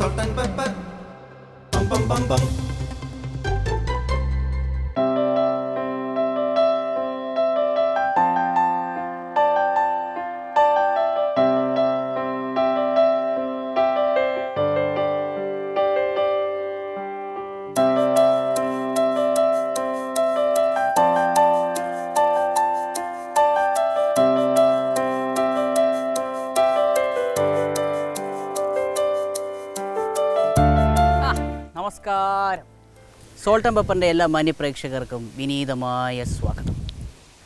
salt and pepper. Bum bum bum bum. Salt and പെപ്പറിന്റെ എല്ലാ മാന്യ പ്രേക്ഷകർക്കും വിനീതമായ സ്വാഗതം.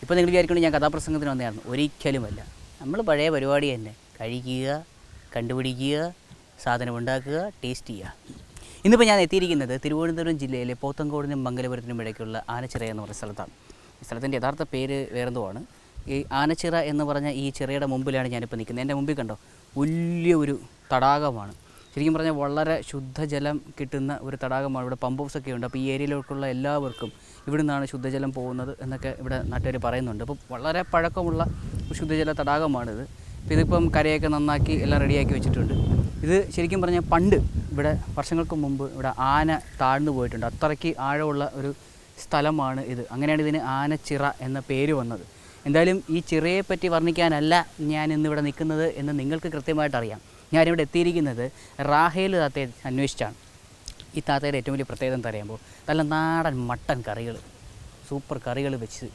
ഇപ്പോൾ നിങ്ങൾ വിചാരിക്കുന്നത് ഞാൻ കഥാപ്രസംഗത്തിന് വന്നതാണ് ഒരിക്കലുമല്ല. നമ്മൾ പഴയ പരിപാടി തന്നെ. കഴിക്കുക കണ്ടുപിടിക്കുക സാധനം ഉണ്ടാക്കുക ടേസ്റ്റ് ചെയ്യുക. ഇന്നിപ്പോൾ ഞാൻ എത്തിയിരിക്കുന്നത് തിരുവനന്തപുരം ജില്ലയിലെ പോത്തങ്കോടിനും മംഗലപുരത്തിനും ഇടയ്ക്കുള്ള ആനച്ചിറ എന്ന് പറയുന്ന സ്ഥലത്താണ്. ഈ സ്ഥലത്തിന്റെ യഥാർത്ഥ പേര് വേറെന്തോ ആണ് ഈ ആനച്ചിറ എന്ന് പറഞ്ഞ ഈ ചിറയുടെ മുമ്പിലാണ് ഞാനിപ്പോൾ നിൽക്കുന്നത്. എന്റെ മുമ്പിൽ കണ്ടോ? വലിയ ഒരു തടാകമാണ്. ശരിക്കും പറഞ്ഞാൽ വളരെ ശുദ്ധജലം കിട്ടുന്ന ഒരു തടാകമാണ് ഇവിടെ പമ്പ് ഒക്കെ ഉണ്ട് അപ്പോൾ ഈ ഏരിയയിലേക്കുള്ള എല്ലാവർക്കും ഇവിടെ നിന്നാണ് ശുദ്ധജലം പോകുന്നത് എന്നൊക്കെ ഇവിടെ നാട്ടുകാർ പറയുന്നുണ്ട്. അപ്പോൾ വളരെ പഴക്കമുള്ള ശുദ്ധജല തടാകമാണിത്. അപ്പോൾ ഇതിപ്പം കരയൊക്കെ നന്നാക്കി എല്ലാം റെഡിയാക്കി വെച്ചിട്ടുണ്ട്. ഇത് ശരിക്കും പറഞ്ഞാൽ പണ്ട് ഇവിടെ വർഷങ്ങൾക്ക് മുമ്പ് ഇവിടെ ആന താഴ്ന്നു പോയിട്ടുണ്ട്. അത്രയ്ക്ക് ആഴമുള്ള ഒരു സ്ഥലമാണ് ഇത്. അങ്ങനെയാണ് ഇതിന് ആനച്ചിറ എന്ന പേര് വന്നത്. എന്തായാലും ഈ ചിറയെപ്പറ്റി വർണിക്കാനല്ല ഞാൻ ഇന്നിവിടെ നിൽക്കുന്നത് എന്ന് നിങ്ങൾക്ക് കൃത്യമായിട്ട് അറിയാം ഞാനിവിടെ എത്തിയിരിക്കുന്നത് റാഹേൽ താത്തയെ അന്വേഷിച്ചാണ്. ഈ താത്തയുടെ ഏറ്റവും വലിയ പ്രത്യേകത എന്താ പറയുമ്പോൾ നല്ല നാടൻ മട്ടൻ കറികൾ സൂപ്പർ കറികൾ വെച്ച്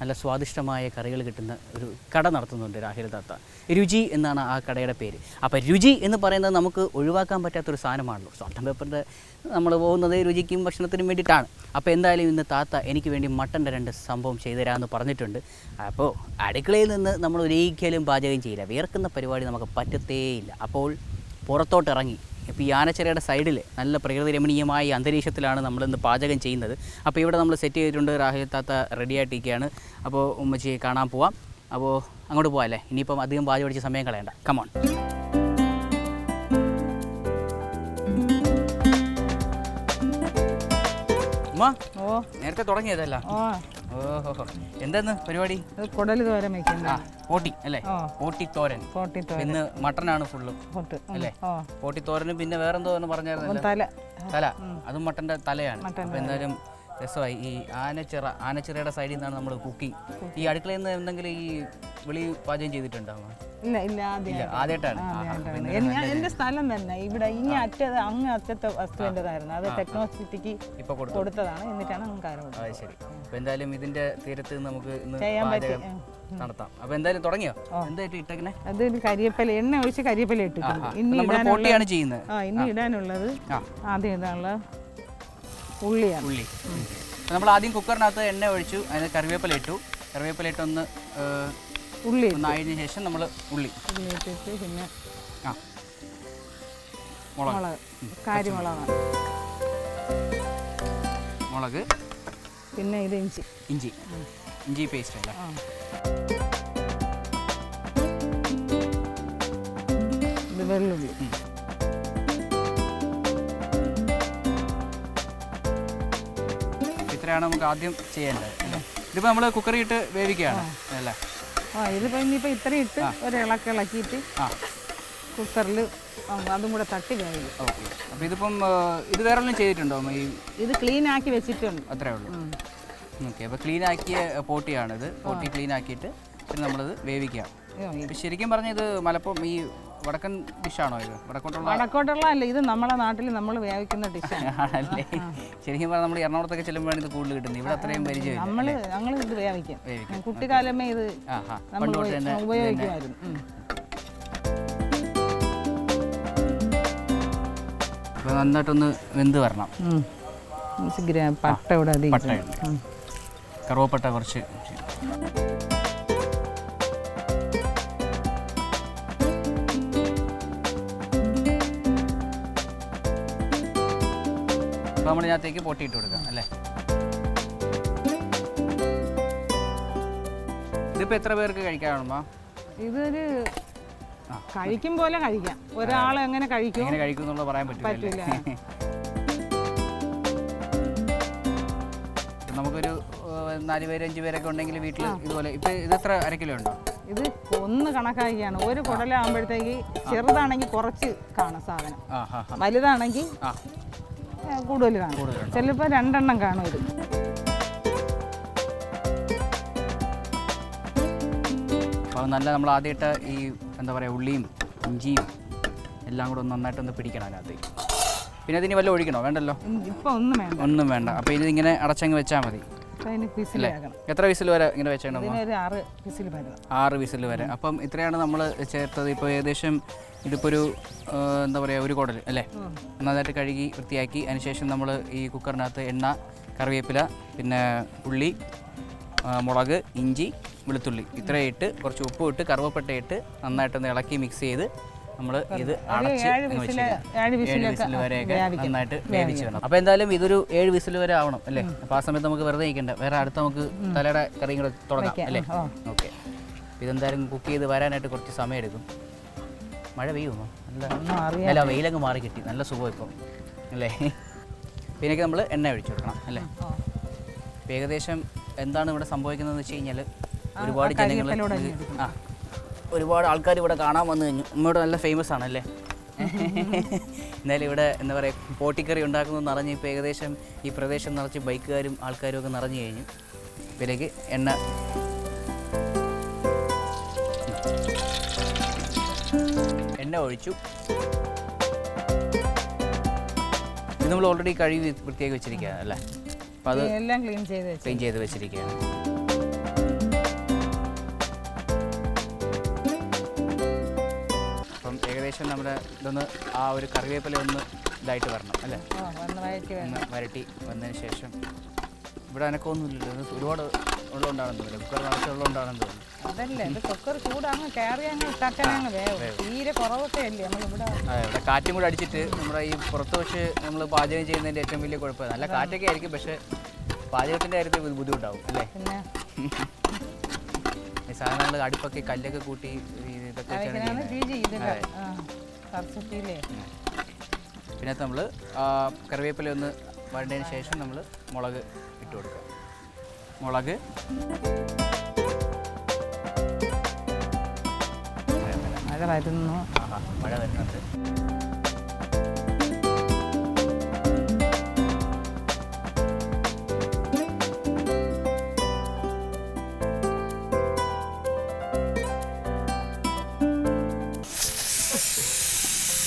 നല്ല സ്വാദിഷ്ടമായ കറികൾ കിട്ടുന്ന ഒരു കട നടത്തുന്നുണ്ട് രാഹുൽ താത്ത. രുചി എന്നാണ് ആ കടയുടെ പേര്. അപ്പോൾ രുചി എന്ന് പറയുന്നത് നമുക്ക് ഒഴിവാക്കാൻ പറ്റാത്തൊരു സാധനമാണല്ലോ. സോൾട്ട് പേപ്പറിന്റെ നമ്മൾ പോകുന്നത് രുചിക്കും ഭക്ഷണത്തിനും വേണ്ടിയിട്ടാണ്. അപ്പോൾ എന്തായാലും ഇന്ന് താത്ത എനിക്ക് വേണ്ടി മട്ടന്റെ രണ്ട് സംഭവം ചെയ്തു തരാമെന്ന് പറഞ്ഞിട്ടുണ്ട്. അപ്പോൾ അടുക്കളയിൽ നിന്ന് നമ്മൾ ഒരിക്കലും പാചകം ചെയ്യില്ല. വിയർക്കുന്ന പരിപാടി നമുക്ക് പറ്റത്തേയില്ല. അപ്പോൾ പുറത്തോട്ട് ഇപ്പോൾ ഈ ആനച്ചിറയുടെ സൈഡിൽ നല്ല പ്രകൃതി രമണീയമായ അന്തരീക്ഷത്തിലാണ് നമ്മളിന്ന് പാചകം ചെയ്യുന്നത്. അപ്പോൾ ഇവിടെ നമ്മൾ സെറ്റ് ചെയ്തിട്ടുണ്ട് രാഹുൽ താത്ത റെഡി ആയിട്ടിരിക്കുകയാണ്. അപ്പോൾ ഉമ്മച്ചി കാണാൻ പോവാം. അപ്പോൾ അങ്ങോട്ട് പോവാം അല്ലേ? ഇനിയിപ്പം അധികം പാചകം പഠിച്ച സമയം കളയണ്ട. കമോൺ ഉമ്മ ഓ. നേരത്തെ തുടങ്ങിയതല്ല. ഓഹോ. എന്താന്ന് പരിപാടി? കുടൽ തോരൻ വെക്കുന്ന പോട്ടി അല്ലേ. പോട്ടി തോരൻ. പോട്ടി തോരൻ. ഇന്ന് മട്ടനാണ് ഫുള്ള്. അല്ലേ? പോട്ടി തോരനും പിന്നെ വേറെന്തോ എന്ന് പറഞ്ഞായിരുന്നു തല. തല. അതും മട്ടന്റെ തലയാണ്. എന്തായാലും രസമായി. ഈ ആനച്ചിറ ആനച്ചിറയുടെ സൈഡിൽ നിന്നാണ് നമ്മൾ കുക്കിംഗ് ഈ അടുക്കളയിൽ നിന്ന് എന്തെങ്കിലും ഈ വിളി പാചകം ചെയ്തിട്ടുണ്ടാവുമോ ഇല്ല ഇല്ല ആദ്യമായിട്ടാണ് എന്റെ സ്ഥലം തന്നെ. ഇവിടെ ഇനി അറ്റത് അങ്ങ് അറ്റത്തെ വസ്തുവിന്റെതായിരുന്നു അത് ടെക്നോസിറ്റിക്ക് ഇപ്പൊ കൊടുത്തു. കൊടുത്തതാണ്. എന്നിട്ടാണ് നമുക്ക് ശരി. അപ്പോൾ എന്തായാലും ഇതിന്റെ തീരത്ത് നമുക്ക് ചെയ്യാൻ പറ്റും. നടത്താം. എന്തായാലും തുടങ്ങിയോ? എന്തായിട്ട് ഇട്ടേക്കണേ? അത് കരിയപ്പല എണ്ണ ഒഴിച്ച് കരിയപ്പല ഇട്ടിട്ടുണ്ട് ഇനി ചെയ്യുന്നത്. ആ ഇനി ഇടാനുള്ളത് ആദ്യം ഇടാനുള്ള ഉള്ളിയാണ്. ഉള്ളി. നമ്മൾ ആദ്യം കുക്കറിനകത്ത് എണ്ണ ഒഴിച്ചു അതിന് കറിവേപ്പില ഇട്ടു. കറിവേപ്പില ഇട്ടൊന്ന് ഉള്ളി ഒന്നായതിനു ശേഷം നമ്മൾ ഉള്ളി. ഉള്ളി ഇട്ടിട്ട് പിന്നെ ആ. മുളക്. പിന്നെ ഇത് ഇഞ്ചി. ഇഞ്ചി. ഇഞ്ചി പേസ്റ്റ് അല്ലേ? ഇത് വെള്ളുള്ളി. ഇത്രയാണ് നമുക്ക് ആദ്യം ചെയ്യേണ്ടത്. ഇതിപ്പോൾ നമ്മൾ കുക്കറിയിട്ട് വേവിക്കുകയാണ് അല്ലേ? ഇതിപ്പോൾ ഇനിയിപ്പോൾ ഇത്രയും ഇട്ട് ഒരു ഇളക്ക് ഇളക്കിയിട്ട് ആ. കുക്കറിൽ അതും കൂടെ തട്ടി വേവിക്കും. ഓക്കെ. അപ്പോൾ ഇതിപ്പം ആ, ഇത് വേറെ ഒന്നും ചെയ്തിട്ടുണ്ടോ? ഈ ഇത് ക്ലീൻ ആക്കി വെച്ചിട്ടുണ്ട്. അത്രേ ഉള്ളൂ. ഓക്കെ അപ്പോൾ ക്ലീൻ ആക്കിയ പോട്ടിയാണിത്. പോട്ടി ക്ലീൻ ആക്കിയിട്ട് പിന്നെ നമ്മളിത് വേവിക്കുക ശരിക്കും പറഞ്ഞാൽ ഇത് മലപ്പം ഈ വടക്കൻ ഡിഷാണോ ഇത്? വടക്കോട്ടുള്ള വടക്കോട്ടുള്ള അല്ല ഇത് നമ്മുടെ നാട്ടിൽ നമ്മൾ വേവിക്കുന്ന ഡിഷാണ് ആണല്ലേ? ശരിക്കും പറഞ്ഞാൽ നമ്മൾ എറണാകുളത്തൊക്കെ ചെല്ലുമ്പോഴാണ് ഇത് കൂടുതൽ കിട്ടുന്നത്. ഇവിടെ അത്രയും പരിചയം നമ്മൾ ഞങ്ങൾ ഇത് വേവിക്കും. കുട്ടിക്കാലമേ ഇത് നമ്മൾ ഉപയോഗിക്കുമായിരുന്നു. നന്നായിട്ടൊന്ന് വെന്ത് വരണം. പട്ട ഇവിടെ കറുവപ്പട്ട കുറച്ച്. നമ്മൾ ഇതിനകത്തേക്ക് പൊട്ടിയിട്ട് കൊടുക്കാം അല്ലേ? ഇതിപ്പോൾ എത്ര പേർക്ക് കഴിക്കാനുണ്ടോ ഇതൊരു കഴിക്കും പോലെ കഴിക്കാം. ഒരാൾ എങ്ങനെ കഴിക്കും? എങ്ങനെ കഴിക്കും എന്നുള്ളത് പറയാൻ പറ്റില്ല നമുക്കൊരു നാല് പേര് അഞ്ച് പേരൊക്കെ ഉണ്ടെങ്കിൽ വീട്ടിൽ ഇതുപോലെ ഇപ്പൊ ഇത് എത്ര അര കിലോ ഉണ്ടോ? ഇത് ഒന്ന് കണക്കാക്കിയാണ്. ഒരു കുടലാകുമ്പോഴത്തേക്ക് ചെറുതാണെങ്കിൽ കുറച്ച് കാണും സാധനം. വലുതാണെങ്കിൽ കൂടുതൽ കാണും ചിലപ്പോൾ രണ്ടെണ്ണം കാണും ഇത്. അപ്പോൾ നല്ല നമ്മൾ ആദ്യമായിട്ട് ഈ എന്താ പറയുക ഉള്ളിയും ഇഞ്ചിയും എല്ലാം കൂടെ ഒന്ന് നന്നായിട്ടൊന്ന് പിടിക്കണം അതിനകത്ത്. പിന്നെ അതിന് വല്ല ഒഴിക്കണോ? വേണ്ടല്ലോ? ഇപ്പം ഒന്നും വേണ്ട. ഒന്നും വേണ്ട. അപ്പോൾ ഇതിങ്ങനെ ഇങ്ങനെ അടച്ചങ്ങ് വെച്ചാൽ മതി. എത്ര വിസിൽ വരെ ഇങ്ങനെ വെച്ചേക്കണം ആറ് വിസിൽ വരെ. അപ്പം ഇത്രയാണ് നമ്മൾ ചേർത്തത്. ഇപ്പോൾ ഏകദേശം ഇതിപ്പോൾ ഒരു എന്താ പറയുക ഒരു കുടൽ അല്ലേ? നന്നായിട്ട് കഴുകി വൃത്തിയാക്കി. അതിനുശേഷം നമ്മൾ ഈ കുക്കറിനകത്ത് എണ്ണ കറിവേപ്പില പിന്നെ ഉള്ളി മുളക് ഇഞ്ചി വെളുത്തുള്ളി. ഇത്രയും ഇട്ട് കുറച്ച് ഉപ്പ് ഇട്ട് കറുവപ്പട്ട ഇട്ട് നന്നായിട്ടൊന്ന് ഇളക്കി മിക്സ് ചെയ്ത് നമ്മൾ ഇത് അടച്ച് വരെയൊക്കെ നന്നായിട്ട് വേവിച്ച് വരണം അപ്പോൾ എന്തായാലും ഇതൊരു ഏഴ് വിസിൽ വരെ ആവണം അല്ലേ? അപ്പോൾ ആ സമയത്ത് നമുക്ക് വെറുതെ ഇരിക്കണ്ട. വേറെ അടുത്ത് നമുക്ക് തലയുടെ കറിയും കൂടെ തുടങ്ങാം. അല്ലേ. ഓക്കെ. ഇതെന്തായാലും കുക്ക് ചെയ്ത് വരാനായിട്ട് കുറച്ച് സമയം എടുക്കും മഴ പെയ്യുമോ? നല്ല അല്ല വെയിലങ്ങ് മാറി കിട്ടി. നല്ല സുഖം ഇപ്പം അല്ലേ? പിന്നേക്ക് നമ്മൾ എണ്ണ ഒഴിച്ചു കൊടുക്കണം അല്ലേ? ഏകദേശം എന്താണ് ഇവിടെ സംഭവിക്കുന്നതെന്ന് വെച്ച് കഴിഞ്ഞാൽ ഒരുപാട് ജനങ്ങൾ ആ ഒരുപാട് ആൾക്കാർ ഇവിടെ കാണാൻ വന്നു കഴിഞ്ഞു. ഉമ്മയോട് നല്ല ഫേമസ് ആണല്ലേ? എന്നാലും ഇവിടെ എന്താ പറയുക പോട്ടിക്കറി ഉണ്ടാക്കുന്നു നിറഞ്ഞ് ഇപ്പോൾ ഏകദേശം ഈ പ്രദേശം നിറച്ച് ബൈക്കുകാരും ആൾക്കാരും ഒക്കെ നിറഞ്ഞു കഴിഞ്ഞു. ഇതിലേക്ക് എണ്ണ. എണ്ണ ഒഴിച്ചു. ഇത് നമ്മൾ ഓൾറെഡി കഴുകി വൃത്തിയാക്കി വെച്ചിരിക്കുകയാണ് അല്ലേ? അപ്പോൾ അത് എല്ലാം ക്ലീൻ ചെയ്ത് ക്ലീൻ ചെയ്ത് വെച്ചിരിക്കുകയാണ്. ഏകദേശം നമ്മുടെ ഇതൊന്ന് ആ ഒരു കറിവേപ്പില ഒന്ന് ഇതായിട്ട് വരണം അല്ലേ? ഒന്ന് വരട്ടി വന്നതിന് ശേഷം ഇവിടെ അനക്കമൊന്നുമില്ലല്ലോ ഇത് ഒരുപാട് ഉള്ളതുകൊണ്ടാണെന്ന് തോന്നുന്നു. കുക്കർ നിറച്ചുള്ളതുകൊണ്ടാണെന്ന് തോന്നുന്നു. അതല്ലേ ഇത് കുക്കർ ചൂടാങ്ങ് കയറി അങ്ങ് വേവും. തീരെ കുറവൊക്കെ അല്ലേ അതെ ഇവിടെ കാറ്റും കൂടെ അടിച്ചിട്ട് നമ്മുടെ ഈ പുറത്ത് വെച്ച് നമ്മൾ പാചകം ചെയ്യുന്നതിന്റെ ഏറ്റവും വലിയ കുഴപ്പമില്ല നല്ല കാറ്റൊക്കെ ആയിരിക്കും പക്ഷേ പാചകത്തിന്റെ കാര്യത്തിൽ ബുദ്ധി- ബുദ്ധിമുട്ടാവും അല്ലേ? പിന്നെ? ഈ സാധനങ്ങൾ അടുപ്പൊക്കെ കല്ലൊക്കെ കൂട്ടി വെച്ചാണ് ഇതൊക്കെ ആ കറച്ചിട്ടില്ലേ പിന്നെ നമ്മൾ കറിവേപ്പില ഒന്ന് വരണ്ടതിന് ശേഷം നമ്മൾ മുളക് ഇട്ട് കൊടുക്കുക. മുളക്. മഴ വരുന്നു ആഹാ, മഴ വരുന്നുണ്ട്.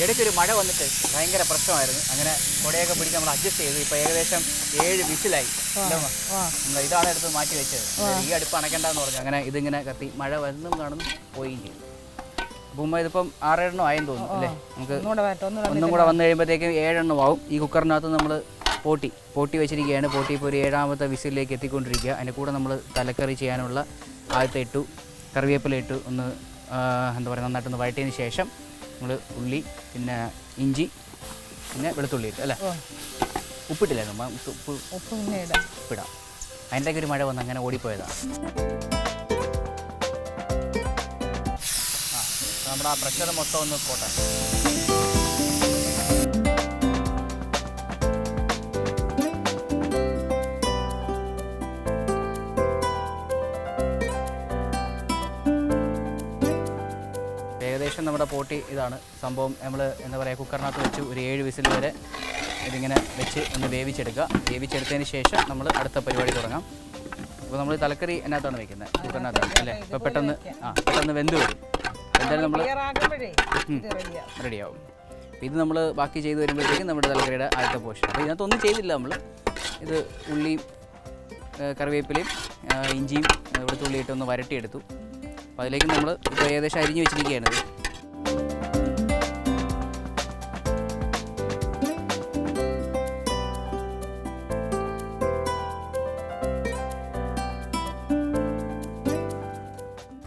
ഇടയ്ക്ക് ഒരു മഴ വന്നിട്ട് ഭയങ്കര പ്രശ്നമായിരുന്നു. അങ്ങനെ കൊടയൊക്കെ പിടിച്ച് നമ്മൾ അഡ്ജസ്റ്റ് ചെയ്തു. ഇപ്പൊ ഏകദേശം ഏഴ് വിസിലായി. നമ്മൾ ഇതാണ് എടുത്ത് മാറ്റി വെച്ചത്. ഈ അടുപ്പ് അണയ്ക്കണ്ടെന്ന് പറഞ്ഞു. അങ്ങനെ ഇതിങ്ങനെ കത്തി മഴ വരുന്നും കാണുന്നു പോയി ചെയ്തു ഉമ്മ ഇതിപ്പം ആറെണ്ണം ആയെന്ന് തോന്നുന്നു അല്ലേ? നമുക്ക് ഒന്നും കൂടെ വന്നു കഴിയുമ്പോഴത്തേക്കും ഏഴെണ്ണം ആവും. ഈ കുക്കറിനകത്ത് നമ്മൾ പോട്ടി പോട്ടി വെച്ചിരിക്കുകയാണ്. പോട്ടി ഇപ്പോൾ ഒരു ഏഴാമത്തെ വിസിലിലേക്ക് എത്തിക്കൊണ്ടിരിക്കുക. അതിന്റെ കൂടെ നമ്മൾ തലക്കറി ചെയ്യാനുള്ള ആദ്യത്തെ ഇട്ടു കറിവേപ്പില ഇട്ടു ഒന്ന് എന്താ പറയുക നന്നായിട്ടൊന്ന് വഴറ്റിയതിന് ശേഷം നമ്മൾ ഉള്ളി പിന്നെ ഇഞ്ചി പിന്നെ വെളുത്തുള്ളി ഇട്ട് അല്ലേ ഉപ്പിട്ടില്ലായിരുന്നു ഉപ്പ് ഉപ്പ് പിന്നെ ഇടാം. ഉപ്പിടാം. അതിന്റെ ഒരു മഴ വന്ന് അങ്ങനെ ഓടിപ്പോയതാണ് ആ നമ്മുടെ ആ പ്രഷർ മൊത്തം ഒന്ന് പോട്ടെ ഏകദേശം നമ്മുടെ പോട്ടി ഇതാണ്. സംഭവം നമ്മൾ എന്താ പറയുക കുക്കറിനകത്ത് വെച്ച് ഒരു ഏഴ് വിസിൽ വരെ ഇതിങ്ങനെ വെച്ച് ഒന്ന് വേവിച്ചെടുക്കുക. വേവിച്ചെടുത്തതിന് ശേഷം നമ്മൾ അടുത്ത പരിപാടി തുടങ്ങാം. അപ്പോൾ നമ്മൾ തലക്കറി അതിനകത്താണ് വെക്കുന്നത്. കുക്കറിനകത്താണ് അല്ലേ? ഇപ്പോൾ പെട്ടെന്ന് ആ പെട്ടെന്ന് വെന്ത് വരും. എന്തായാലും നമ്മൾ റെഡിയാവും. ഇത് നമ്മൾ ബാക്കി ചെയ്ത് വരുമ്പോഴത്തേക്കും നമ്മുടെ തലക്കറിയുടെ ആദ്യത്തെ പോഷൻ അപ്പോൾ ഇതിനകത്തൊന്നും ചെയ്തില്ല നമ്മൾ ഇത് ഉള്ളിയും കറിവേപ്പിലയും ഇഞ്ചിയും വെളുത്തുള്ളി ഇട്ടൊന്ന് വരട്ടിയെടുത്തു. അപ്പോൾ അതിലേക്ക് നമ്മൾ ഇപ്പോൾ ഏകദേശം അരിഞ്ഞ് വെച്ചിരിക്കുകയാണ് ഇത്.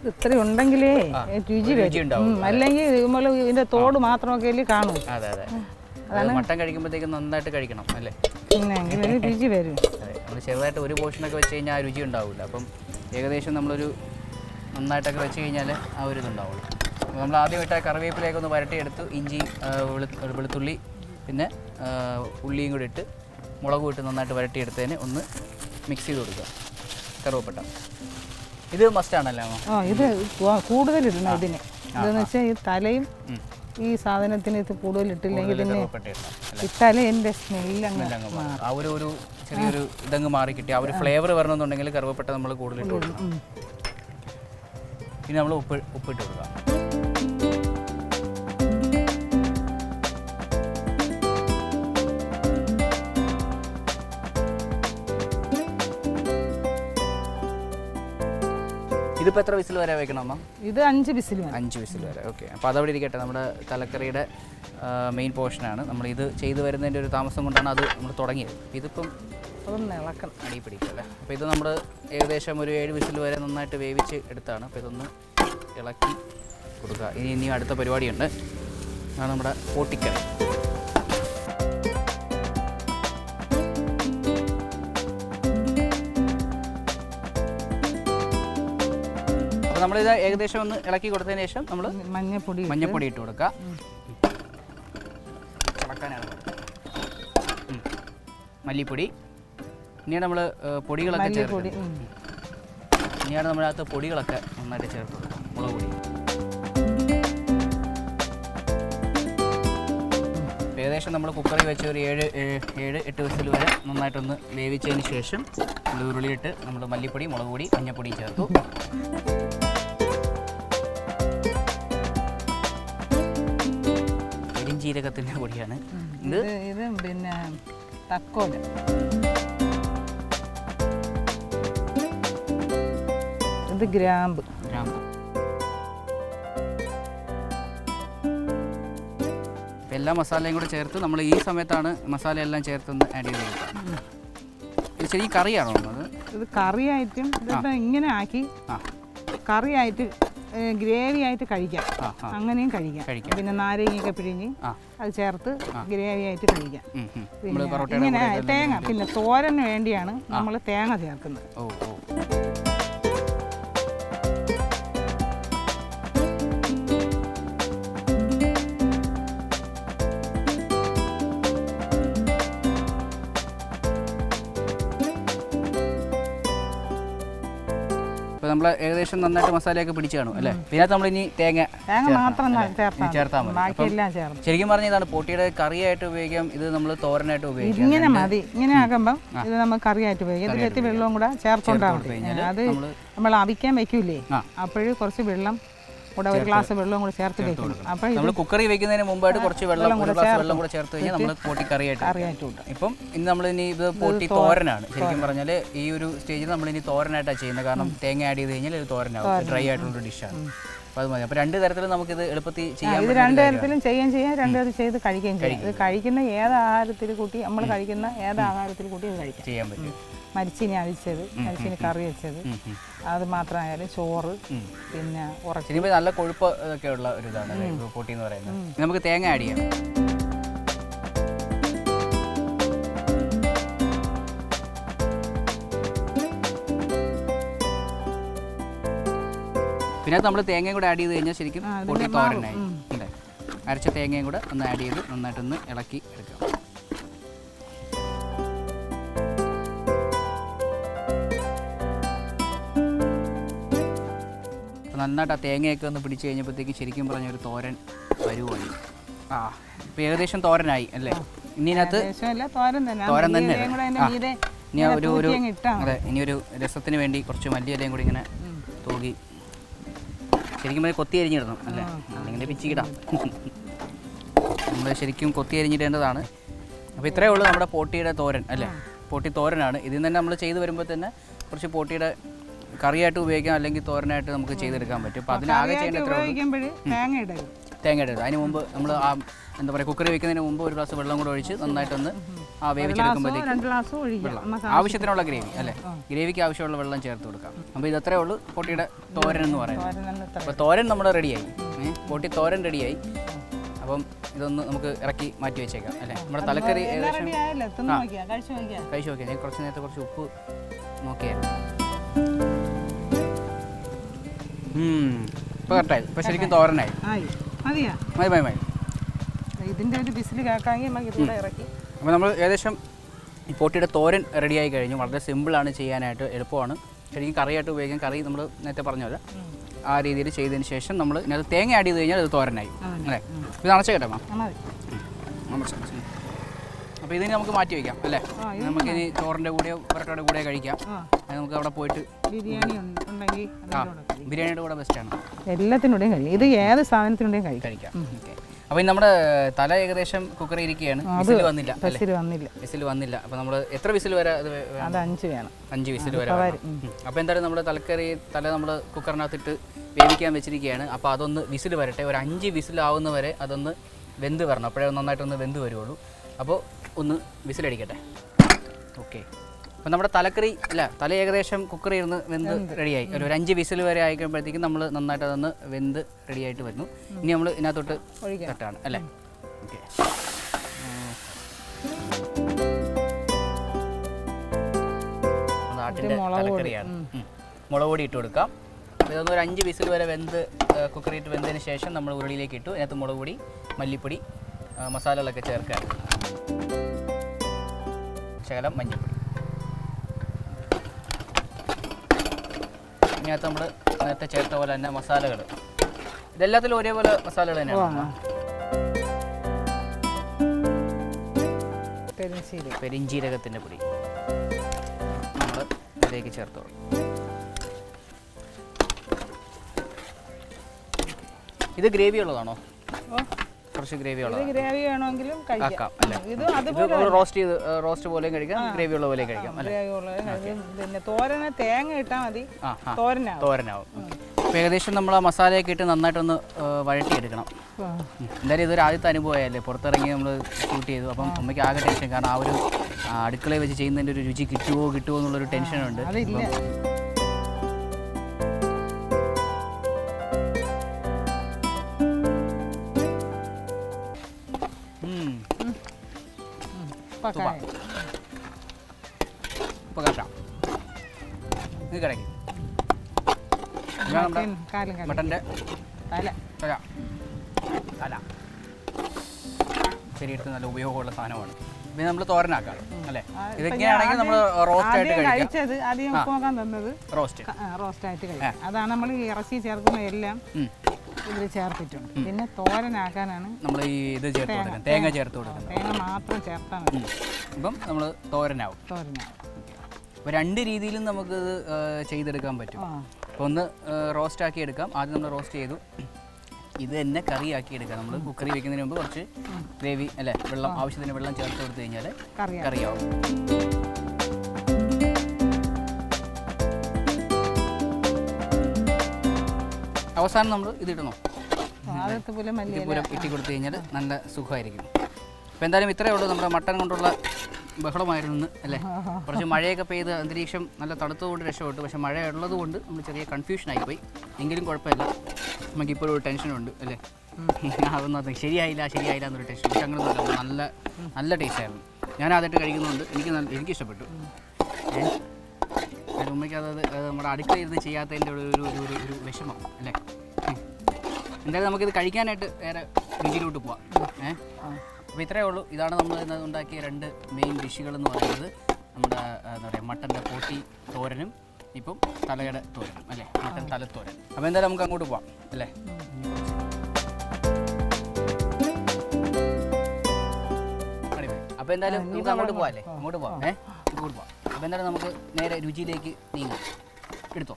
ഇത്ര ഉണ്ടെങ്കിലേ രുചി വരും. അല്ലെങ്കിൽ നമ്മൾ ഇതിന്റെ തോട് മാത്രമൊക്കെ കാണൂ. അതെ അതെ. മട്ടൻ കഴിക്കുമ്പോഴത്തേക്ക് നന്നായിട്ട് കഴിക്കണം അല്ലേ? പിന്നെ രുചി വരും. നമ്മൾ ചെറുതായിട്ട് ഒരു പോർഷനൊക്കെ വെച്ച് കഴിഞ്ഞാൽ ആ രുചി ഉണ്ടാവില്ല അപ്പം ഏകദേശം നമ്മളൊരു നന്നായിട്ടൊക്കെ വെച്ച് കഴിഞ്ഞാൽ ആ ഒരു ഇതുണ്ടാവുള്ളൂ. നമ്മൾ ആദ്യം ഇട്ട കറിവേപ്പിലേക്ക് ഒന്ന് വരട്ടിയെടുത്തു ഇഞ്ചി വെളു വെളുത്തുള്ളി പിന്നെ ഉള്ളിയും കൂടി ഇട്ട് മുളകും ഇട്ട് നന്നായിട്ട് വരട്ടിയെടുത്തതിന് ഒന്ന് മിക്സ് ചെയ്ത് കൊടുക്കുക. കറുവപ്പട്ട. ഇത് മസ്റ്റ് ആണല്ലേ ആ ഇത് കൂടുതൽ ഇടണം ഇതിന്. ഇതെന്ന് വെച്ചാൽ ഈ തലയും ഈ സാധനത്തിന് ഇത് കൂടുതൽ ഇട്ടില്ലെങ്കിൽ സ്മെല്ല് അങ്ങ് അങ്ങ് ആ ഒരു ഒരു ചെറിയൊരു ഇതങ്ങ് മാറി കിട്ടി. ആ ഒരു ഫ്ലേവർ വരണമെന്നുണ്ടെങ്കിൽ കറുവപ്പട്ട നമ്മൾ കൂടുതൽ ഇട്ട് കൊടുക്കണം. പിന്നെ നമ്മൾ ഉപ്പ് ഉപ്പിട്ട് കൊടുക്കാം ഇതിപ്പോൾ എത്ര വിസിൽ വരെ വെക്കണം അമ്മ? ഇത് അഞ്ച് വിസിൽ വരെ. അഞ്ച് വിസിൽ വരെ. ഓക്കെ. അപ്പോൾ അതവിടെ ഇരിക്കട്ടെ. നമ്മുടെ തലക്കറിയുടെ മെയിൻ പോർഷനാണ് നമ്മൾ ഇത് ചെയ്തു വരുന്നതിന്റെ ഒരു താമസം കൊണ്ടാണ് അത് നമ്മൾ തുടങ്ങിയത്. ഇതിപ്പം അതൊന്ന് ഇളക്കണം. അടി പിടിക്കും അല്ലേ അപ്പോൾ ഇത് നമ്മൾ ഏകദേശം ഒരു ഏഴ് വിസിൽ വരെ നന്നായിട്ട് വേവിച്ച് എടുത്താണ്. അപ്പോൾ ഇതൊന്ന് ഇളക്കി കൊടുക്കുക. ഇനി ഇനി അടുത്ത പരിപാടിയുണ്ട്. അതാണ് നമ്മുടെ പോട്ടിക്കറി. നമ്മളിത് ഏകദേശം ഒന്ന് ഇളക്കി കൊടുത്തതിന് ശേഷം നമ്മൾ മഞ്ഞപ്പൊടി മഞ്ഞപ്പൊടി ഇട്ട് കൊടുക്കുക. മല്ലിപ്പൊടി. ഇനിയാണ് നമ്മൾ പൊടികളൊക്കെ ചേർത്ത്. ഇനിയാണ് നമ്മളകത്ത് പൊടികളൊക്കെ നന്നായിട്ട് ചേർത്ത് കൊടുക്കുക. മുളക് പൊടി. ഏകദേശം നമ്മൾ കുക്കറിൽ വെച്ച് ഒരു ഏഴ് ഏഴ് എട്ട് വിസിൽ വരെ നന്നായിട്ടൊന്ന് വേവിച്ചതിന് ശേഷം ഉരുളിയിട്ട് നമ്മൾ മല്ലിപ്പൊടി മുളക് പൊടി മഞ്ഞപ്പൊടി ചേർത്തു. ജീരകത്തിന്റെ പൊടിയാണ്. ഇത് ഇത് ഇത് പിന്നെ തക്കോൽ. ഇത് ഗ്രാമ്പ്. എല്ലാ മസാലയും കൂടെ ചേർത്ത് നമ്മൾ ഈ സമയത്താണ് മസാല എല്ലാം ചേർത്തൊന്ന് ആഡ് ചെയ്ത് കൊടുക്കുക. ശരിക്കും കറിയാണോ അത് ഇത് കറിയായിട്ടും ഇങ്ങനെ ആക്കി ആ. കറിയായിട്ട് ഗ്രേവി ആയിട്ട് കഴിക്കാം. അങ്ങനെയും കഴിക്കാം. കഴിക്കാം. പിന്നെ നാരങ്ങയൊക്കെ പിഴിഞ്ഞ് അത് ചേർത്ത് ഗ്രേവി ആയിട്ട് കഴിക്കാം. പിന്നെ ഇങ്ങനെ തേങ്ങ പിന്നെ തോരന് വേണ്ടിയാണ് നമ്മൾ തേങ്ങ ചേർക്കുന്നത്. ഓ ഓ. നമ്മൾ ഏകദേശം നന്നായിട്ട് മസാലയൊക്കെ പിടിച്ചു കാണും അല്ലേ? പിന്നെ നമ്മൾ ഇനി തേങ്ങ തേങ്ങ മാത്രം? ചേർത്താൽ മതി. ശരിക്കും പറഞ്ഞ ഇതാണ് പൊട്ടിയുടെ കറിയായിട്ട് ഉപയോഗിക്കാം ഇത് നമ്മൾ തോരനായിട്ട് ഉപയോഗിക്കാം ഇങ്ങനെ മതി. ഇങ്ങനെ ആകുമ്പോൾ ഇത് നമ്മൾ കറിയായിട്ട് ഉപയോഗിക്കാം. ഇതിലെത്തി വെള്ളവും കൂടെ ചേർത്തോണ്ടാവും അത് നമ്മൾ അവിക്കാൻ വെക്കൂലേ? അപ്പോഴും കുറച്ച് വെള്ളം കൂടെ ഒരു ഗ്ലാസ് വെള്ളം കൂടി ചേർത്ത് വെക്കണം അപ്പോൾ നമ്മൾ കുക്കറി വെക്കുന്നതിന് മുമ്പായിട്ട് കുറച്ച് വെള്ളം ഒരു ഗ്ലാസ് വെള്ളം കൂടെ ചേർത്ത് കഴിഞ്ഞാൽ നമ്മൾ പോട്ടി കറിയായിട്ട് കറിയായിട്ട് കൂട്ടും ഇപ്പം ഇന്ന് നമ്മൾ ഇനി ഇത് പോട്ടി തോരനാണ്. ശരിക്കും പറഞ്ഞാൽ ഈ ഒരു സ്റ്റേജിൽ നമ്മൾ ഇനി തോരനായിട്ടാണ് ചെയ്യുന്നത്. കാരണം തേങ്ങ ആഡ് ചെയ്ത് കഴിഞ്ഞാൽ ഒരു തോരനാവും. ഡ്രൈ ആയിട്ടുള്ള ഡിഷാണ് അപ്പോൾ അത് മതി. അപ്പോൾ രണ്ട് തരത്തിൽ നമുക്കിത് എളുപ്പത്തിൽ ചെയ്യാൻ ഇത് രണ്ട് തരത്തിലും ചെയ്യാൻ ചെയ്യാം. രണ്ട് തരത്തിൽ ചെയ്ത് കഴിക്കുകയും ചെയ്യാം. ഇത് കഴിക്കുന്ന ഏത് ആഹാരത്തിൽ കൂട്ടി നമ്മൾ കഴിക്കുന്ന ഏത് ആഹാരത്തിൽ കൂട്ടി ഇത് കഴിക്കാം. ചെയ്യാൻ പറ്റും. മരിച്ചിനി അഴിച്ചത്. മരിച്ചിനി കറി വെച്ചത്. അത് മാത്രമായാലും ചോറ് പിന്നെ ഉറച്ച് ശരിക്കും നല്ല കൊഴുപ്പ് ഒക്കെ ഉള്ള ഒരു ഇതാണ് കൂട്ടി പോട്ടി എന്ന് പറയുന്നത്. നമുക്ക് തേങ്ങ ആഡ് ചെയ്യാം. പിന്നെ നമ്മൾ തേങ്ങയും കൂടെ ആഡ് ചെയ്ത് കഴിഞ്ഞാൽ ശരിക്കും പൊട്ടി തോരനായി. അരച്ച തേങ്ങയും കൂടെ ഒന്ന് ആഡ് ചെയ്ത് നന്നായിട്ടൊന്ന് ഇളക്കി എടുക്കാം. നന്നായിട്ട് ആ തേങ്ങയൊക്കെ ഒന്ന് പിടിച്ചു കഴിഞ്ഞപ്പോഴത്തേക്ക് ശരിക്കും പറഞ്ഞ ഒരു തോരൻ വരുവായി ആ ഇപ്പൊ ഏകദേശം തോരനായി അല്ലേ? ഇനി ഇതിനകത്ത് തോരൻ തന്നെ. ഇനി ഒരു ഒരു അതെ ഇനി ഒരു രസത്തിന് വേണ്ടി കുറച്ച് മല്ലിയിലയും കൂടി ഇങ്ങനെ തൂകി. ശരിക്കും പറഞ്ഞാൽ കൊത്തി അരിഞ്ഞിടണം അല്ലേ? അല്ലെങ്കിൽ പിച്ചിക്കിടാം നമ്മൾ ശരിക്കും കൊത്തി അരിഞ്ഞിടേണ്ടതാണ്. അപ്പോൾ ഇത്രയേ ഉള്ളൂ നമ്മുടെ പോട്ടിയുടെ തോരൻ അല്ലേ? പോട്ടി തോരനാണ്. ഇതിൽ നിന്ന് തന്നെ നമ്മൾ ചെയ്ത് വരുമ്പോൾ തന്നെ കുറച്ച് പോട്ടിയുടെ കറിയായിട്ട് ഉപയോഗിക്കാം അല്ലെങ്കിൽ തോരനായിട്ട് നമുക്ക് ചെയ്തെടുക്കാൻ പറ്റും. അപ്പോൾ അതിനാകെ ചെയ്യേണ്ടത് തേങ്ങ ഇടരുത്. തേങ്ങ ഇടരുത്. അതിന് മുമ്പ് നമ്മൾ ആ എന്താ പറയുക കുക്കറി വെക്കുന്നതിന് മുമ്പ് ഒരു ഗ്ലാസ് വെള്ളം കൂടെ ഒഴിച്ച് നന്നായിട്ടൊന്ന് ആ വേവിച്ചെടുക്കുമ്പോഴത്തേക്ക് ആവശ്യത്തിനുള്ള ഗ്രേവി അല്ലേ? ഗ്രേവിക്ക് ആവശ്യമുള്ള വെള്ളം ചേർത്ത് കൊടുക്കാം. അപ്പോൾ ഇത് അത്രേ ഉള്ളൂ. പൊട്ടിയുടെ തോരൻ എന്ന് പറയുന്നത്. അപ്പോൾ തോരൻ. നമ്മൾ റെഡിയായി. പൊട്ടി തോരൻ റെഡിയായി. അപ്പം ഇതൊന്ന് നമുക്ക് ഇറക്കി മാറ്റി വെച്ചേക്കാം അല്ലേ? നമ്മുടെ തലക്കറി ഏകദേശം കഴിച്ചു നോക്കിയാ. കഴിച്ചു നോക്കിയാൽ കുറച്ച് നേരത്തെ കുറച്ച് ഉപ്പ് നോക്കിയാൽ ഇപ്പോൾ കറക്റ്റായി ഇപ്പോൾ ശരിക്കും തോരനായി. ആയി. മതിയാ. മതി മതി മതി. ഇതിന്റെ ഒരു ബിസിൽ കേൾക്കാമെങ്കിൽ നമുക്ക് ഇതുകൂടെ ഇറക്കി. അപ്പോൾ നമ്മൾ ഏകദേശം ഈ പോട്ടിയുടെ തോരൻ റെഡിയായി കഴിഞ്ഞു. വളരെ സിമ്പിളാണ് ചെയ്യാനായിട്ട് എളുപ്പമാണ്. ശരിക്കും കറിയായിട്ട് ഉപയോഗിക്കാം. കറി നമ്മൾ നേരത്തെ പറഞ്ഞ പോലെ. ആ രീതിയിൽ ചെയ്തതിന് ശേഷം നമ്മൾ ഇതിനകത്ത് തേങ്ങ ആഡ് ചെയ്ത് കഴിഞ്ഞാൽ അത് തോരനായി. അല്ലേ? ഇത് അണച്ചു കേട്ടോ മാം അപ്പോൾ ഇതിന് നമുക്ക് മാറ്റി വെക്കാം അല്ലേ? നമുക്ക് ഇനി നമുക്കിനി ചോറിന്റെ കൂടെയോ പൊറോട്ടയുടെ കൂടെയോ കഴിക്കാം. നമുക്ക് അവിടെ പോയിട്ട് ബിരിയാണി ഉണ്ടെങ്കിൽ ആ. ബിരിയാണിയുടെ കൂടെ ബെസ്റ്റാണ് എല്ലാത്തിനൂടെയും എല്ലാത്തിനും ഇത് ഏത് സാധനത്തിനൂടെയും കഴിക്കാം. കഴിക്കാം. ഓക്കെ അപ്പോൾ ഇനി നമ്മുടെ തല ഏകദേശം കുക്കറി ഇരിക്കുകയാണ്. വിസിൽ വന്നില്ല ബസ്സിൽ വന്നില്ല. വിസിൽ വന്നില്ല. അപ്പോൾ നമ്മൾ എത്ര വിസിൽ വരെ അത് അത് അഞ്ച് വേണം. അഞ്ച് വിസിൽ വരെ. അപ്പോൾ എന്തായാലും നമ്മൾ തലക്കറി തല നമ്മൾ കുക്കറിനകത്തിട്ട് വേവിക്കാൻ വെച്ചിരിക്കുകയാണ്. അപ്പോൾ അതൊന്ന് വിസിൽ വരട്ടെ. ഒരു അഞ്ച് വിസിൽ വരെ അതൊന്ന് വെന്ത് വരണം. അപ്പോഴേ നന്നായിട്ടൊന്ന് വെന്ത് വരുള്ളൂ അപ്പോൾ ഒന്ന് വിസിലടിക്കട്ടെ. ഓക്കെ. അപ്പോൾ നമ്മുടെ തലക്കറി അല്ല തല ഏകദേശം കുക്കറിൽ ഇരുന്ന് വെന്ത് റെഡിയായി. ഒരു ഒരു അഞ്ച് വിസിൽ വരെ ആയിക്കുമ്പോഴത്തേക്കും നമ്മൾ നന്നായിട്ട് അതൊന്ന് വെന്ത് റെഡിയായിട്ട് വരുന്നു ഇനി നമ്മൾ ഇതിനകത്തോട്ട്. തട്ടാണ് അല്ലേ? ഓക്കെ. നാട്ടിന്റെ തലക്കറിയാണ്. മുളക് പൊടി ഇട്ട് കൊടുക്കാം. ഇതൊന്ന് ഒരു അഞ്ച് വിസിൽ വരെ വെന്ത് കുക്കറിയിട്ട് വെന്തതിന് ശേഷം നമ്മൾ ഉരുളിയിലേക്ക് ഇട്ടു. അതിനകത്ത് മുളക് പൊടി മല്ലിപ്പൊടി മസാലകളൊക്കെ ചേർക്കുക ശകലം മഞ്ഞൾപ്പൊടി ഇതിനകത്ത് നമ്മൾ നേരത്തെ ചേർത്ത പോലെ തന്നെ മസാലകൾ. ഇതെല്ലാത്തിലും ഒരേപോലെ മസാലകൾ തന്നെയാണ്. പെരിഞ്ചീരക. പെരിഞ്ചീരകത്തിന്റെ പൊടി. നമ്മൾ ഇതിലേക്ക് ചേർത്തോളൂ. ഇത് ഗ്രേവി ഉള്ളതാണോ? കുറച്ച് ഗ്രേവി ഇത് ഉള്ളതാണ് ഗ്രേവി വേണമെങ്കിലും കഴിക്കാം. ഇത് അതുപോലെ റോസ്റ്റ് ചെയ്ത് റോസ്റ്റ് പോലെയും കഴിക്കാം ഗ്രേവി ഉള്ള പോലെയും കഴിക്കാം ഗ്രേവി ഉള്ളത് പിന്നെ തോരന് തേങ്ങ ഇട്ടാൽ മതി. തോരനാവും. തോരനാവും. ഏകദേശം നമ്മൾ ആ മസാലയൊക്കെ ഇട്ട് നന്നായിട്ടൊന്ന് ആ, വഴറ്റിയെടുക്കണം എന്തായാലും ഇതൊരു ആദ്യത്തെ അനുഭവമായല്ലേ? പുറത്തിറങ്ങി നമ്മൾ ഷൂട്ട് ചെയ്തു. അപ്പം അമ്മയ്ക്ക് ആകെ ടെൻഷൻ കാരണം ആ ഒരു അടുക്കളയിൽ വെച്ച് ചെയ്യുന്നതിന്റെ ഒരു രുചി കിട്ടുമോ കിട്ടുമോ എന്നുള്ളൊരു ടെൻഷനുണ്ട് അതില്ല. കായ. ഇപ്പോൾ കറക്റ്റാ ഇത് കിടക്കി മട്ടന്റെ തല. തല. തല. ശരീരത്തിന് നല്ല ഉപയോഗമുള്ള സാധനമാണ്. പിന്നെ നമ്മൾ തോരനാക്കാം അല്ലേ? ഇതൊക്കെയാണെങ്കിൽ നമ്മൾ റോസ്റ്റ് ആയിട്ട് കഴിച്ചത് ആദ്യം തന്നത് റോസ്റ്റ്. റോസ്റ്റ് ആയിട്ട് കഴിക്കാം. അതാണ് നമ്മൾ ഇറച്ചി ചേർക്കുന്ന എല്ലാം ഇതിൽ ചേർത്തിട്ടുണ്ട്. പിന്നെ തോരനാക്കാനാണ് നമ്മൾ ഈ ഇത് ചേർത്ത് കൊടുക്കുന്നത്. തേങ്ങ. ചേർത്ത് കൊടുക്കുന്നത്. തേങ്ങ മാത്രം ചേർത്താൽ മതി. ഇപ്പം നമ്മൾ തോരനാവും. തോരനാവും. അപ്പോൾ രണ്ട് രീതിയിലും നമുക്ക് ഇത് ചെയ്തെടുക്കാൻ പറ്റും. അപ്പോൾ ഒന്ന് റോസ്റ്റ് ആക്കി എടുക്കാം. ആദ്യം നമ്മൾ റോസ്റ്റ് ചെയ്തു. ഇത് തന്നെ കറി ആക്കി എടുക്കാം. നമ്മൾ കുക്കറി വെക്കുന്നതിന് മുമ്പ് കുറച്ച് ഗ്രേവി അല്ലേ വെള്ളം ആവശ്യത്തിന് വെള്ളം ചേർത്ത് കൊടുത്തു കഴിഞ്ഞാൽ കറിയാവും. അവസാനം നമ്മൾ ഇതിടണോ ഇതുപോലെ ഇട്ടി കൊടുത്തു കഴിഞ്ഞാൽ നല്ല സുഖമായിരിക്കും. അപ്പോൾ എന്തായാലും ഇത്രയേ ഉള്ളൂ. നമ്മുടെ മട്ടൻ കൊണ്ടുള്ള ബഹളമായിരുന്നു അല്ലേ? കുറച്ച് മഴയൊക്കെ പെയ്ത് അന്തരീക്ഷം നല്ല തണുത്തുകൊണ്ട് രക്ഷപ്പെട്ടു. പക്ഷേ മഴ ഉള്ളത് കൊണ്ട് നമ്മൾ ചെറിയ കൺഫ്യൂഷൻ ആയിപ്പോയി. എങ്കിലും കുഴപ്പമില്ല. നമുക്ക് നമുക്കിപ്പോൾ ഒരു ടെൻഷനുണ്ട് അല്ലേ? അതൊന്നും അത് ശരിയായില്ല ശരിയായില്ല എന്നൊരു ടെൻഷൻ പക്ഷെ അങ്ങനെയൊന്നുമില്ല നല്ല നല്ല ടേസ്റ്റ് ആയിരുന്നു. ഞാൻ ആദ്യമായിട്ട് കഴിക്കുന്നുണ്ട്. എനിക്ക് നല്ല എനിക്ക് ഇഷ്ടപ്പെട്ടു ഏ? എന്റെ ഉമ്മയ്ക്ക് അത് നമ്മുടെ അടുക്കളയിരുന്ന് ചെയ്യാത്തതിന്റെ ഒരു ഒരു ഒരു- ഒരു വിഷമം അല്ലേ. എന്തായാലും നമുക്കിത് കഴിക്കാനായിട്ട് വേറെ രുചിയിലോട്ട് പോവാം. ഏഹ് അപ്പോൾ ഇത്രയേ ഉള്ളൂ. ഇതാണ് നമ്മൾ ഇന്ന് ഉണ്ടാക്കിയ രണ്ട് മെയിൻ ഡിഷുകൾ എന്ന് പറയുന്നത്. നമ്മുടെ എന്താ പറയുക മട്ടന്റെ പോട്ടി തോരനും ഇപ്പം തലയുടെ തോരനും അല്ലേ? മട്ടൻ തലത്തോരൻ അപ്പോൾ എന്തായാലും നമുക്ക് അങ്ങോട്ട് പോവാം അല്ലേ. അപ്പോൾ എന്തായാലും നമുക്ക് അങ്ങോട്ട് പോവാം അല്ലേ? അങ്ങോട്ട് പോവാം ഏഹ് എന്തായാലും നമുക്ക് നേരെ രുചിയിലേക്ക് നീങ്ങാം. എടുത്തോ?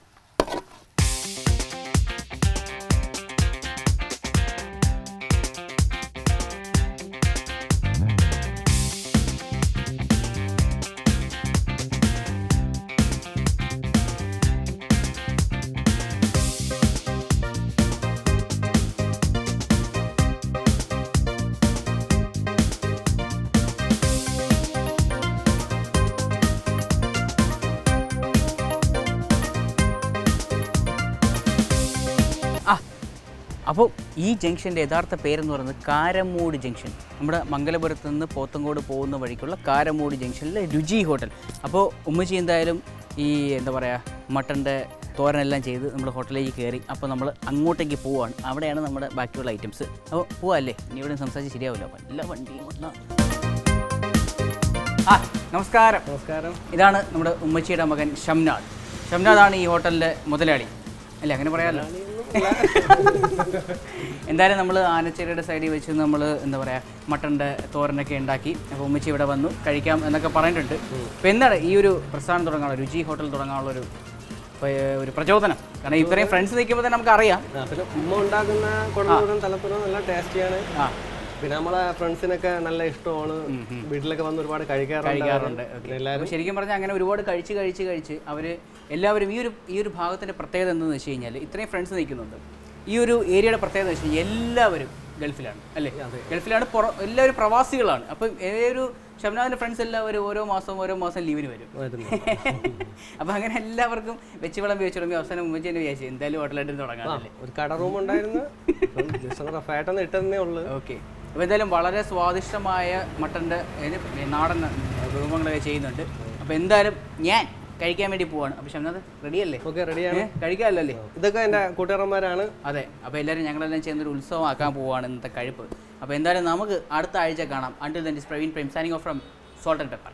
അപ്പോൾ ഈ ജംഗ്ഷന്റെ യഥാർത്ഥ പേരെന്ന് പറയുന്നത് കാരമൂട് ജംഗ്ഷൻ. നമ്മുടെ മംഗലപുരത്ത് നിന്ന് പോത്തങ്കോട് പോകുന്ന വഴിക്കുള്ള കാരമൂട് ജംഗ്ഷനിലെ രുചി ഹോട്ടൽ. അപ്പോൾ ഉമ്മച്ചി എന്തായാലും ഈ എന്താ പറയുക മട്ടന്റെ തോരനെല്ലാം ചെയ്ത് നമ്മൾ ഹോട്ടലിലേക്ക് കയറി. അപ്പോൾ നമ്മൾ അങ്ങോട്ടേക്ക് പോവാണ്. അവിടെയാണ് നമ്മുടെ ബാക്കിയുള്ള ഐറ്റംസ്. അപ്പോൾ പോവാല്ലേ? ഇനി ഇവിടെ സംസാരിച്ച് ശരിയാവില്ല. നല്ല വണ്ടിയും ആ നമസ്കാരം. നമസ്കാരം. ഇതാണ് നമ്മുടെ ഉമ്മച്ചിയുടെ മകൻ ഷംനാഥ് ഷംനാഥാണ് ഈ ഹോട്ടലിന്റെ മുതലാളി. അല്ലേ? അങ്ങനെ പറയാമല്ലോ. എന്തായാലും നമ്മൾ ആനച്ചേരിയുടെ സൈഡിൽ വെച്ച് നമ്മൾ എന്താ പറയുക മട്ടന്റെ തോരനൊക്കെ ഉണ്ടാക്കി. അപ്പോൾ ഉമ്മച്ചി ഇവിടെ വന്നു കഴിക്കാം എന്നൊക്കെ പറഞ്ഞിട്ടുണ്ട്. അപ്പോൾ എന്താണ് ഈ ഒരു പ്രസ്ഥാനം തുടങ്ങാനുള്ള രുചി ഹോട്ടൽ തുടങ്ങാനുള്ള ഒരു ഒരു പ്രചോദനം? കാരണം ഇത്രയും ഫ്രണ്ട്സ് നിൽക്കുമ്പോൾ തന്നെ നമുക്ക് അറിയാം. ഉമ്മ ഉണ്ടാക്കുന്ന കൊണ്ടുപോകുന്ന തലപ്പുറം നല്ല ടേസ്റ്റിയാണ് ആ. പിന്നെ നമ്മളെ ഫ്രണ്ട്സിനൊക്കെ നല്ല ഇഷ്ടമാണ്. വീട്ടിലൊക്കെ വന്ന് ഒരുപാട് കഴിക്കാറുണ്ട്. എല്ലാവരും ശരിക്കും പറഞ്ഞാൽ അങ്ങനെ ഒരുപാട് കഴിച്ച് കഴിച്ച് കഴിച്ച് അവർ എല്ലാവരും ഈ ഒരു ഈ ഒരു ഭാഗത്തിന്റെ പ്രത്യേകത എന്തെന്ന് വെച്ച് കഴിഞ്ഞാൽ ഇത്രയും ഫ്രണ്ട്സ് നിൽക്കുന്നുണ്ട്. ഈ ഒരു ഏരിയയുടെ പ്രത്യേകത എന്ന് വെച്ച് കഴിഞ്ഞാൽ എല്ലാവരും ഗൾഫിലാണ് അല്ലേ? ഗൾഫിലാണ് പുറ എല്ലാവരും പ്രവാസികളാണ്. അപ്പം ഏതൊരു ഒരു ഷംനാഥിന്റെ ഫ്രണ്ട്സ് എല്ലാവരും ഓരോ മാസം ഓരോ മാസം ലീവിന് വരും. അപ്പം അങ്ങനെ എല്ലാവർക്കും വെച്ച് വിളമ്പി വെച്ച് അവസാനം മുമ്പ് തന്നെ വിചാരിച്ചു എന്തായാലും ഹോട്ടലായിട്ട് തുടങ്ങാം ഒരു കട റൂം ഉണ്ടായിരുന്നു ഇട്ടതന്നേ ഉള്ളു. ഓക്കെ. അപ്പോൾ എന്തായാലും വളരെ സ്വാദിഷ്ടമായ മട്ടന്റെ നാടൻ വിഭവങ്ങളൊക്കെ ചെയ്യുന്നുണ്ട്. അപ്പോൾ എന്തായാലും ഞാൻ കഴിക്കാൻ വേണ്ടി പോവാണ്. അപ്പോൾ ഷംനാഥ് റെഡിയല്ലേ? ഓക്കെ റെഡിയാണ്. കഴിക്കാമല്ലേ ഇതൊക്കെ എന്റെ കൂട്ടുകാരന്മാരാണ്. അതെ അപ്പോൾ എല്ലാവരും ഞങ്ങളെല്ലാം ചേർന്നൊരു ഉത്സവമാക്കാൻ പോവുകയാണ് ഇന്നത്തെ കഴിപ്പ്. അപ്പോൾ എന്തായാലും നമുക്ക് അടുത്ത ആഴ്ച കാണാം. Until then this Praveen Prem signing off from salt and pepper